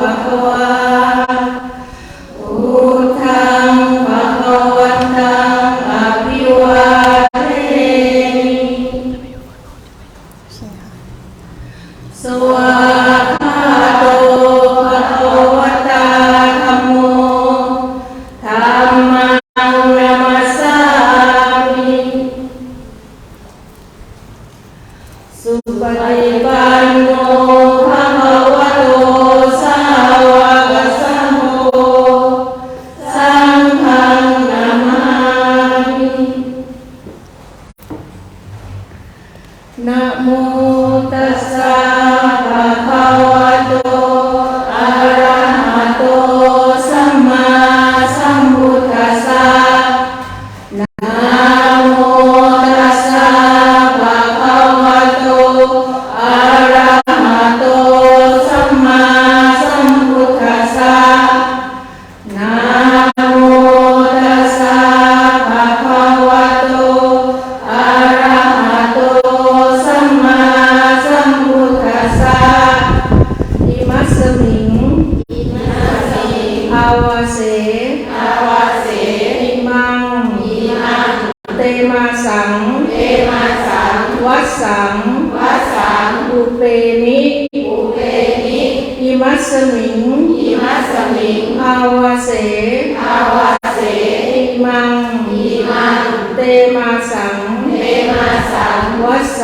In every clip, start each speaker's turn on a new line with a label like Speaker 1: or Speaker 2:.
Speaker 1: ภะคะวาพุทธังภะคะวันตังอภิวาเทมิสวากขาโตภะคะวะตาธัมโมธัมมังนามัสสามิสุปฏิปันโน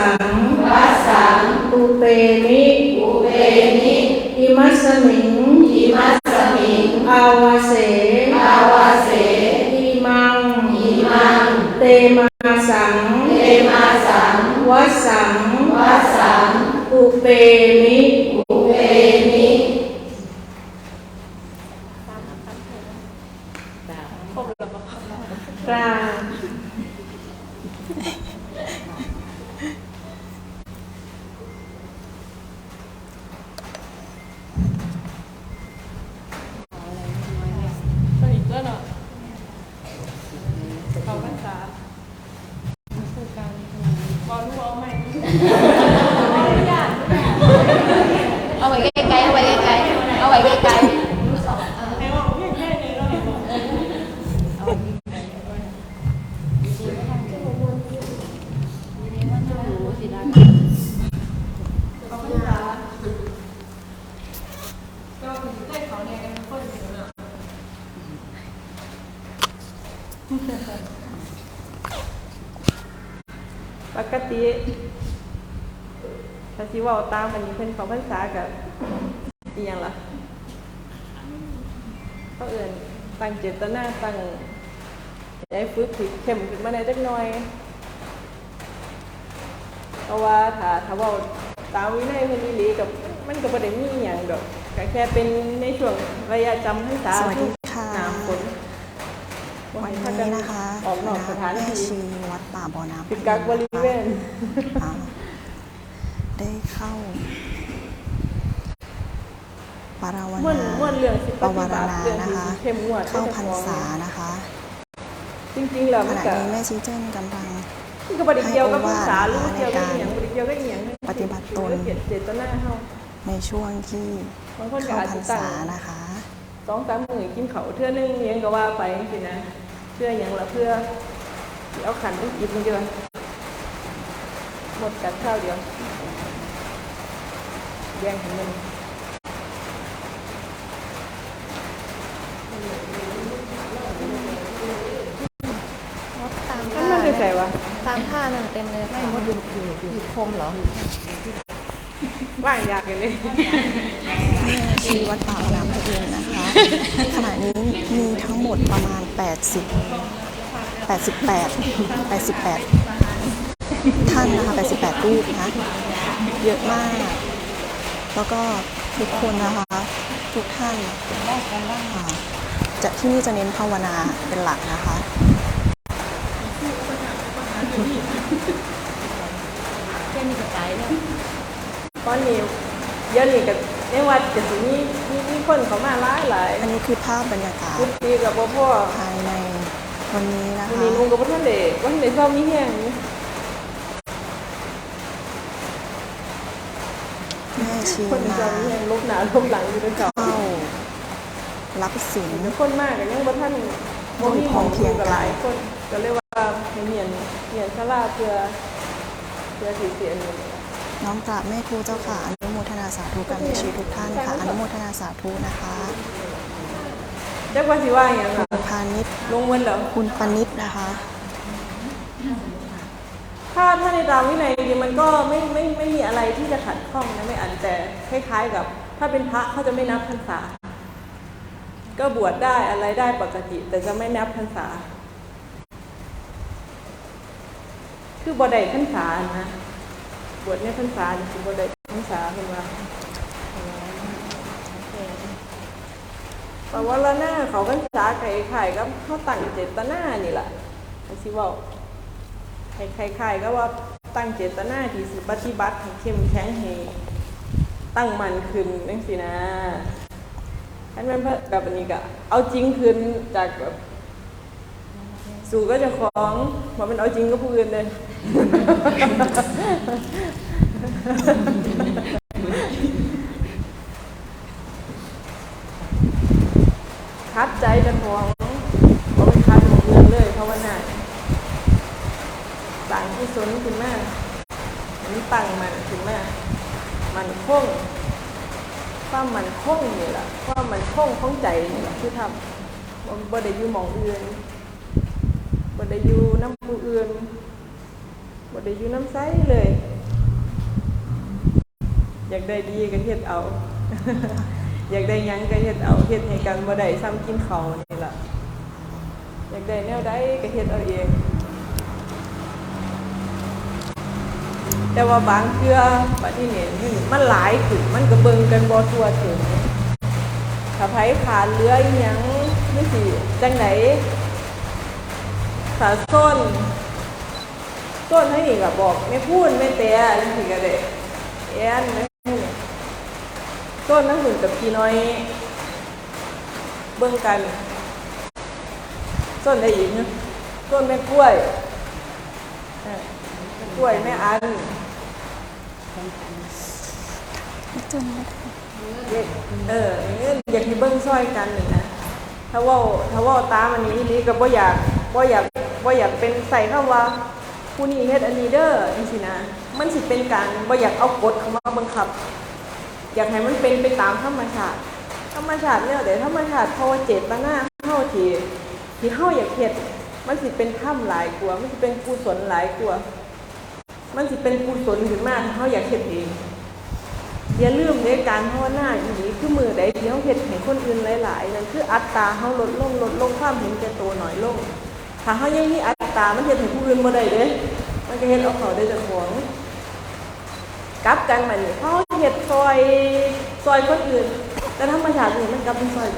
Speaker 1: สสังวัสสังอุเปมิอุเปมิอิมัสสมิงอิมัสสมิงอาวาเสอาวาเสอิมังอิมัง เตมาสังเตมาสังวัสสังวัสสังอุเปมิอุเปมิกราบ
Speaker 2: ไปอีกแล้วเนาะเขาพรรษาคือการบอลรู้เอาใหม่
Speaker 3: เอาไว้ไกลๆเอาไว้ไกลๆเอาไว้ไกล
Speaker 2: ให้ว่าเพียงแค่นี้เรา เขาพรรษาก็คือได้เขาเนี่ยกันทุกคนอยู่เนาะ ปกติ ถ้าสิเว่าตามอันนี้เพิ่นเขาพรรษากับอีหยังล่ะเขาเอื่นตั้งเจตนาตั้งใจฝึกผิดเข้มขึ้นมาในอยจักหน่อยเพราะว่าถ้าถ้าเว่าตามวินัยเพิ่นอีหลีกับมันก็บ่ได้มีหยังดอกก็แค่เป็นในช่วงระยะจำพรรษา
Speaker 4: สวัสดีค่ะ
Speaker 2: น้ำฝนบ่
Speaker 4: วัน
Speaker 2: ให้
Speaker 4: นี้
Speaker 2: พากั
Speaker 4: นะคะ
Speaker 2: ออกนอกสถาน
Speaker 4: แม่
Speaker 2: ที่
Speaker 4: ชีวัดป่าบ่อน้ำ
Speaker 2: ปิดกักบริเวณ
Speaker 4: อ่า ได้เข้า ปาราว
Speaker 2: ม่วน
Speaker 4: นา
Speaker 2: ม่วนเรื่องสิป
Speaker 4: ป
Speaker 2: ฏิ
Speaker 4: วาร
Speaker 2: บัติ
Speaker 4: ณา
Speaker 2: เรื่อง
Speaker 4: นะ
Speaker 2: ที่
Speaker 4: คะ
Speaker 2: เข้มงวด
Speaker 4: เข้า
Speaker 2: ให้
Speaker 4: พรร
Speaker 2: จ้
Speaker 4: ษา
Speaker 2: ของ
Speaker 4: นะคะ
Speaker 2: จริงๆแล้ว
Speaker 4: ข
Speaker 2: มัน
Speaker 4: ณะ
Speaker 2: ก็
Speaker 4: นี้แม่ชีเจิ้นกำลัง
Speaker 2: มันก็บริเกี่ยวกับภาษา
Speaker 4: ให้
Speaker 2: รู้
Speaker 4: โอวาท
Speaker 2: เกี่ยวกับ
Speaker 4: ในการ
Speaker 2: อหย่างบริเกี่ยวกับอหย่าง
Speaker 4: ปฏิบัติตน
Speaker 2: เจตเจตนาเฮา
Speaker 4: ในช่วงที่
Speaker 2: บางคนก็
Speaker 4: เข้า
Speaker 2: อาจ
Speaker 4: พร
Speaker 2: จะ
Speaker 4: ร
Speaker 2: ตั้ง
Speaker 4: ษานะคะ
Speaker 2: สองสามมื้อกินเขาวเทื่อนึงเลี้ยงก็ว่าไปสินะเพื่ออย่างละเพื่อสิเอาขันอีกกินมันเดียวหมดกัดข้าวเดียว แย่งของมัน
Speaker 3: ๆตาม
Speaker 2: นั่
Speaker 3: ท่าน
Speaker 2: มันจะใส่วะ
Speaker 3: ตามท่านั่นเต็มเลยไม่ว่าอยู่อยู่อยู่คมเหรอ
Speaker 2: ว่างยากเลย
Speaker 4: แม่ชีวัดป่าบ่อน้ำตัวเองนะคะ ขณะนี้มีทั้งหมดประมาณ 80 88 88 ท่านนะคะ 88 รูปนะ เยอะมาก แล้วก็ทุกคนนะคะ ทุกท่านอ่าจะที่นี่จะเน้นภาวนาเป็นหลักนะคะ
Speaker 3: แค่มีกระจายเนี่ย
Speaker 2: ตอนนี้เดี๋ยอะนี่กับในวัดจะสิมีมีมีคนเขามาหลายหลาย
Speaker 4: อันนี้คือภาพบรรยากาศ
Speaker 2: คุณตีกับพ่อพ่อ
Speaker 4: ภายในวันนี้นะ
Speaker 2: วัน
Speaker 4: คะ
Speaker 2: นี้ลุงกับพ่อท่านเด็กวันเด็กชอบมีแห้ง นี่
Speaker 4: แม่ชี
Speaker 2: คน
Speaker 4: มา
Speaker 2: จะมีแรงลบหนาลบหลังอยู่ในเขา
Speaker 4: เข้ารับศีล
Speaker 2: คนมากก็ยังบ่ท่านบ่มีของเพียงกับหลายคนก็เลยว่าให้เมียนเมียนศาลาเพื่อเพื่อสิเสียเงิน
Speaker 4: น้อมกราบแม่ครูเจ้าค่ะอนุโมทนาสาธุกับแม่ชีทุกท่านค่ะอนุโมทนาสาธุนะคะ
Speaker 2: จักว่าสิว่าหยังล่ะ
Speaker 4: คุณพาณิชย์
Speaker 2: ลงเงินแล้ว
Speaker 4: คุณปนิษฐ์นะคะ
Speaker 2: ถ้าถ้าในตามวินัยจริงมันก็ไม่ไม่ไม่มีอะไรที่จะขัดข้องนะไม่อันแต่คล้ายๆกับ ถ้าเป็นพระเขาจะไม่นับพรรษา ก็บวชได้อะไรได้ปกติ แต่จะไม่นับพรรษา คือบวชได้พรรษานะบวชในพรรษาคือบวชได้พรรษาเป็นว่าแต่ว่าละหน้าเขาพรรษาไก่ไข่ก็เขาตั้งเจตนานี่แหละไอ้สิเว่า ใครๆก็ว่าตั้งเจตนาที่สิปฏิบัติให้เข้มแข็งให้ตั้งมันขึ้นนั่นสินะอันนั้นเพื่อแบบนี้ก็เอาจริงขึ้นจากแบบสู่ก็จะของว่ามันเอาจริงก็ผู้อื่นเลย คัดใจจะของเอาไปคัดของอื่นเลยเพราะว่าน่า สังที่สนขึ้นมามันตั้งมันขึ้นมามันคงความมันคงนี่แหละความมันคงของใจนี่แหละคือทำมันบ่ได้อยู่หมองอื่นบ่ได้อยู่น้ำผู้อื่นบ่ได้อยู่น้ำใสเลย อยากได้ดีก็เฮ็ดเอา อยากได้ยังก็เฮ็ดเอาเฮ็ดให้กันบ่ได้ซ้ำกินเขานี่แหละอยากได้แนวใดก็เฮ็ดเอาเอง แต่ว่าบางเทื่อปฏิเนนนี่มันหลายขึ้นมันก็เบิ่งกันบ่ทั่วถึงถ้าไผขาดเลืออีหยังนี่สิจังไหนถ้าส้นส้นให้นี่ก็บอกไม่พูดไม่แต่จังซี่ก็ได้แอนไม่ส้นนั่นถึงกับพี่น้อย เบิ่งกันส้นได้อีกนะส้นแม่กล้วยแม่กล้วยแม่อัน เอออยากให้เบิ้งซอยกันนี่นะถ้าว่าถ้าว่าตามอันนี้อีหลีก็บ่อยากบ่อยากบ่อยากเป็นใส่คำว่าผู้นี้เฮ็ดอันนี้เด้อจังซี่นะมันสิเป็นการบ่อยากเอากฎเข้ามาบังคับ อยากให้มันเป็นไปตามธรรมชาติธรรมชาติเนี่ยเดี๋ยวธรรมชาติเพราะว่าเจตนาเฮาที่ที่เฮาอยากเฮ็ดมันสิเป็นธรรมหลายกว่ามันสิเป็นกุศลหลายกว่า มันสิเป็นกุศลขึ้นมาถ้าเฮาอยากเฮ็ดเองอย่าลืมในการภาวนาอีนี้คือมือใดที่เขาเห็ดให้คนอื่นหลาย ๆ นั่นคืออัตตาเขาลดลงลดลงความเห็นแก่ตัวหน่อยลงถ้าเขายังมีอัตตามันเห็ดให้ผู้อื่นบ่ได้เด้มันก็เห็ดเอาเขาได้จากของกลับกันมานี่เขาเห็ดซอยซอยคนอื่น แต่ธรรมชาตินี่มันกลับเป็นซอย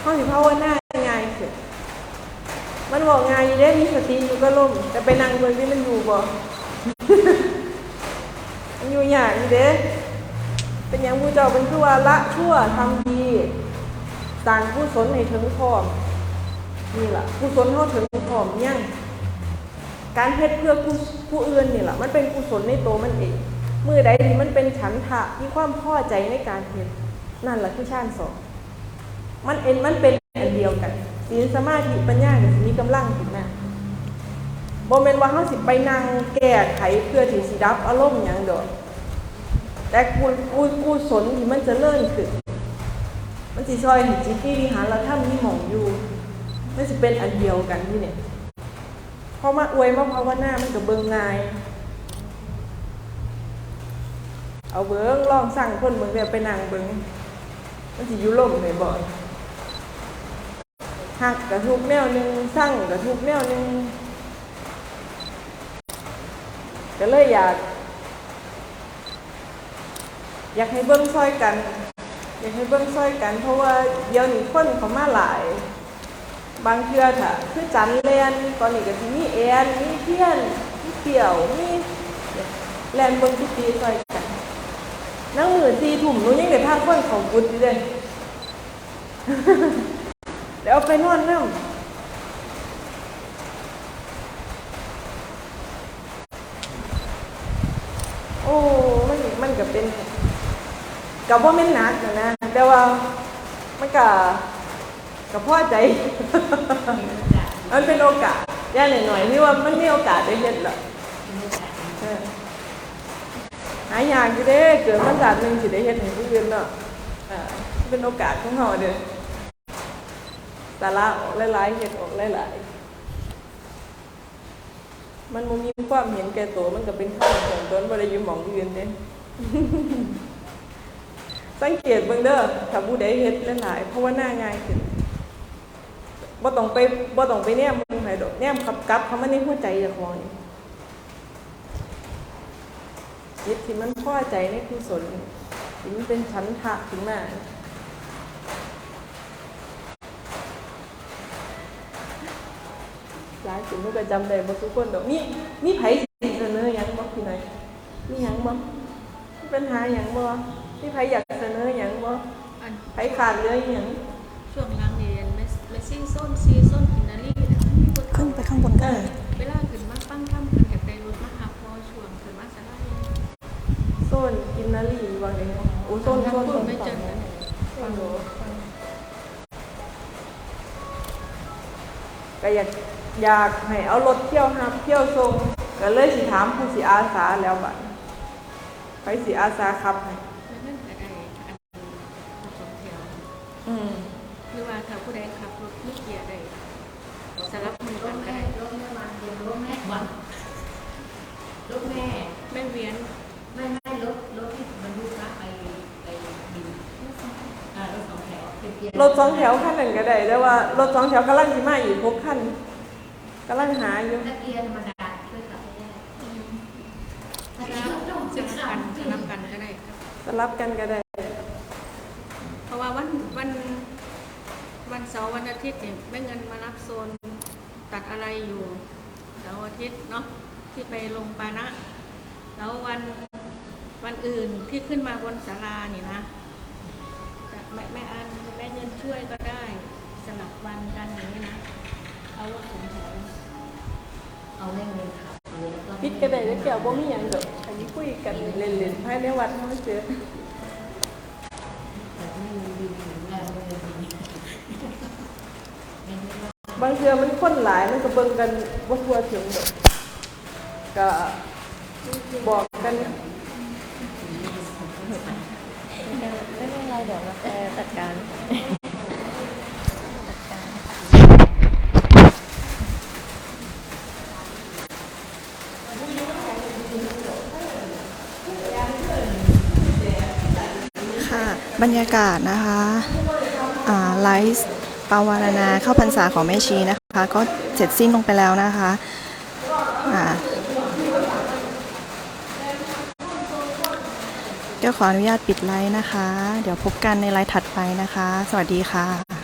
Speaker 2: เขาสิภาวนาง่ายขึ้นมันบอกง่ายอยู่เด้มีสติอยู่ก็ล่มแต่ไปนั่งเบิ่งนี่มันอยู่บ่ อยู่อย่างนี้เด้เป็นอย่างผู้เจ้าเป็นคือว่าละชั่วทำดีสร้างผู้สนให้ถึงพร้อมนี่แหละผู้สนเท่าถึงพร้อมยังการเฮ็ดเพื่อผู้ผู้อื่นนี่แหละมันเป็นกุศลในตัวมันเองมือใดที่มันเป็นฉันทะมีความพอใจในการเฮ็ดนั่นแหละคือชาติสองมันเอ็นมันเป็นอันเดียวกันศีลสมาธิปัญญาเนี่ยมีกำลังถึงนะบ่แม่นว่าเฮาสิไปนั่งแก้ไขเพื่อที่สิดับอารมณ์หยังดอก แต่กูกูกูสนที่มันจะเลื่อนขึ้นมันสิช่วยให้จิตที่วิหารเราถ้ามีหมองอยู่มันสิเป็นอันเดียวกันที่เนี่ยพอมาอวยมาภาวนามันก็เบิ่งง่าย เอาเบิ่งลองสั่งคนเบิ่งแบบไปนั่งเบิ่งมันสิอยู่ล่มเลยบ่หักกระทุกแนวหนึ่งสั่งกระทุกแนวหนึ่งก็เลยอยาก อยากให้เบิ้งซอยกัน อยากให้เบิ้งซอยกัน เพราะว่าเดี๋ยวนี้คนเขามาหลาย บางเทื่อค่ะคือจันแลนตอนนี้ก็สิมีแอนมีเพี้ยนมีเปี่ยวมีแลนเบิ้งทุกปีซอยกันนั่งมือซีถุ่มนู้ยังได้พาคนเขาบุญอยู่เลยเดี๋ยวไปนอนน้ำโอ้มันมันก็เป็น กับว่าแม่นหนักนะนะ แต่ว่ามันก็กับพ่อใจ มันเป็นโอกาสย่าหน่อยๆที่ว่ามันมีโอกาสได้เห็นละเออหายากอยู่เด้เกิดมันศาสตร์หนึ่งสิได้เห็นให้ผู้อื่นเนาะเออเป็นโอกาสของเราเด้อสาระออกหลายๆเห็นออกหลายๆมันบ่มีความเห็นแก่ตัวมันก็เป็นข้าวของตนบ่ได้อยืมหมองอื่นเด้ สังเกตเบิ่งเด้อถ้าผู้ใดเฮ็ดหลายๆเพราะว่าหน้าง่ายขึ้นบ่ต้องไปบ่ต้องไปแนมเบิ่งไผดอกแนมขับกลับเข้ามาในหัวใจเจ้าของจิตที่มันพอใจในกุศลที่มันเป็นฉันทะขึ้นมาหลายสิ่งก็จำได้บ่ทุกคนดอกมีมีไผสิเสนอหยังบ่พี่น้อยมีหยังบ่ปัญหาหยังบ่ มีไผอยากเสนอหยังบ่
Speaker 3: อัน
Speaker 2: ไผขาดเหลืออหยัง
Speaker 3: ช่วงหลังนี่เรียนเมสซิ่งโซนซีโซนกินนารีเนี่ยมีคน
Speaker 4: ขึ้นไปข้างบน
Speaker 2: เอ
Speaker 4: กัน
Speaker 2: อ
Speaker 3: เวลาขึ้นมาปั้งค่ำขึ้นจากในรถมาหาพอช่วงขึ้นมาสลาย
Speaker 2: โซนกินนารีว่าไงโอ้โซนโซนโซน
Speaker 3: ไม่เจอ
Speaker 2: ฟังหนูก็อยากอยากให้เอารถเที่ยวหับเที่ยวทรงก็เลยสิถามผู้สิอาสาแล้วบัดไปสิอาสาขับให้
Speaker 3: รถมีเกียร์ได้สลับมือกันก็ได้
Speaker 1: รถแม่มาเดียวรถแม่วันรถแม่
Speaker 3: ไม่เวียน
Speaker 1: ไม่ไม่รถรถที่บรรทุพระไปไปบินอ่ารถสองแถวเป็นเกียร์
Speaker 2: รถสองแถวคันหนึ่งก็ได้แต่ว่ารถสองแถวกำลังสิมาอีกหกคันกำลังหาอยู่
Speaker 1: ถ้าเกียร์ธรรมดาช่วยกับไม่ได้ถ้าเร์ต้อง
Speaker 3: ส
Speaker 1: จะ
Speaker 3: ลับกันนสลับกันก็ได้
Speaker 2: สลับกันก็ได้
Speaker 3: เพราะว่าวันวัน วันเสาร์วันอาทิตย์เนี่ยแม่เงินมารับโซนตัดอะไรอยู่เสาร์อาทิตย์เนาะที่ไปลงปานะ แล้ววันวันอื่นที่ขึ้นมาบนศาลานี่นะจะแม่แม่อันแม่เงินช่วยก็ได้สลับวันกันอย่างนี้นะ เอารถสงแถว
Speaker 1: เอาเร่งเลยค่ะ
Speaker 2: พิดก็ได้แล้วแก้วบ่มีหยังดอกอันนี้คุยกันเล่นๆภายในวัดเฮาเจอ
Speaker 1: แต่ไม่มีบินถึงแล้วเลยไม่ได้ว่า
Speaker 2: บางเทื่อมันคนหลายมันก็เบิ่งกันบ่ทั่วถึงดอกก็บอกกัน
Speaker 4: ไม่เป็นไรเดี๋ยวมาจัดการค่ะบรรยากาศนะคะอ่าไลฟ์ ปาวารณาเข้าพรรษาของแม่ชีนะคะ ก็เสร็จสิ้นลงไปแล้วนะคะอ่าเดี๋ยวขออนุญาตปิดไลฟ์นะคะ เดี๋ยวพบกันในไลฟ์ถัดไปนะคะ สวัสดีค่ะ